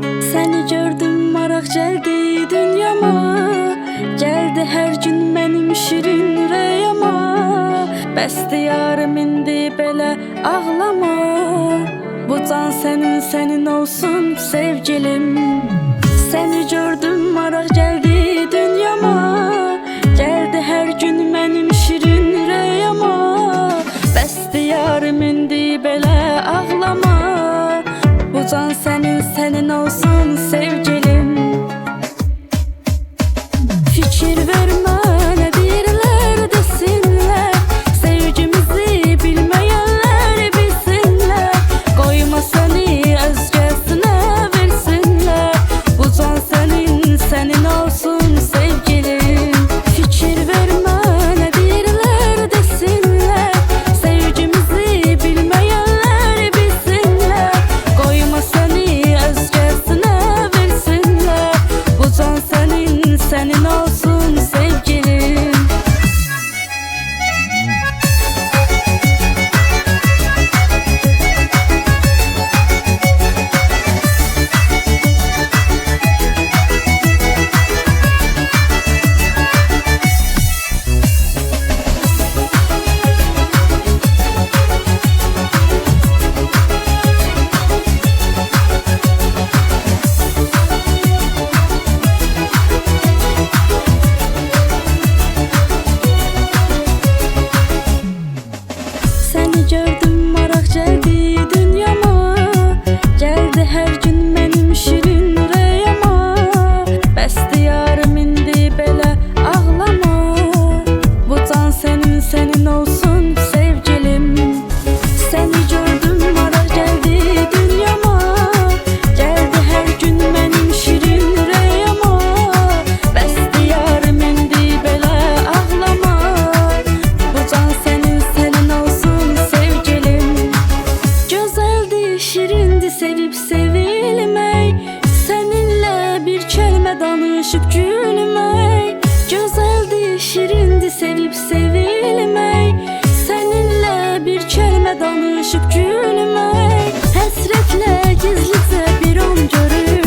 Seni gördüm maraq gəldi dünyama. Gəldi hər gün mənim şirin ürəyəma Bəsdi yarım indi belə ağlama. Bu can sənin sənin olsun sevgilim. Səni gördüm maraq gəldi dünyama. Gəldi hər gün mənim şirin ürəyəma Bəsdi yarım indi belə ağlama Bu can sənin sənin olsun sənin olsun sevgilim. Səni gördüm maraq gəldi dünyama. Gəldi hər gün mənim şirin ürəyəma Bəsdi yarım indi belə ağlama. Bu can sənin sənin olsun sevgilim. Gözəldir, şirindir sevib sevilmək Səninlə bir kəlmə danışıb gülmək alışıp gülmek Hasretle gizlide bir an görür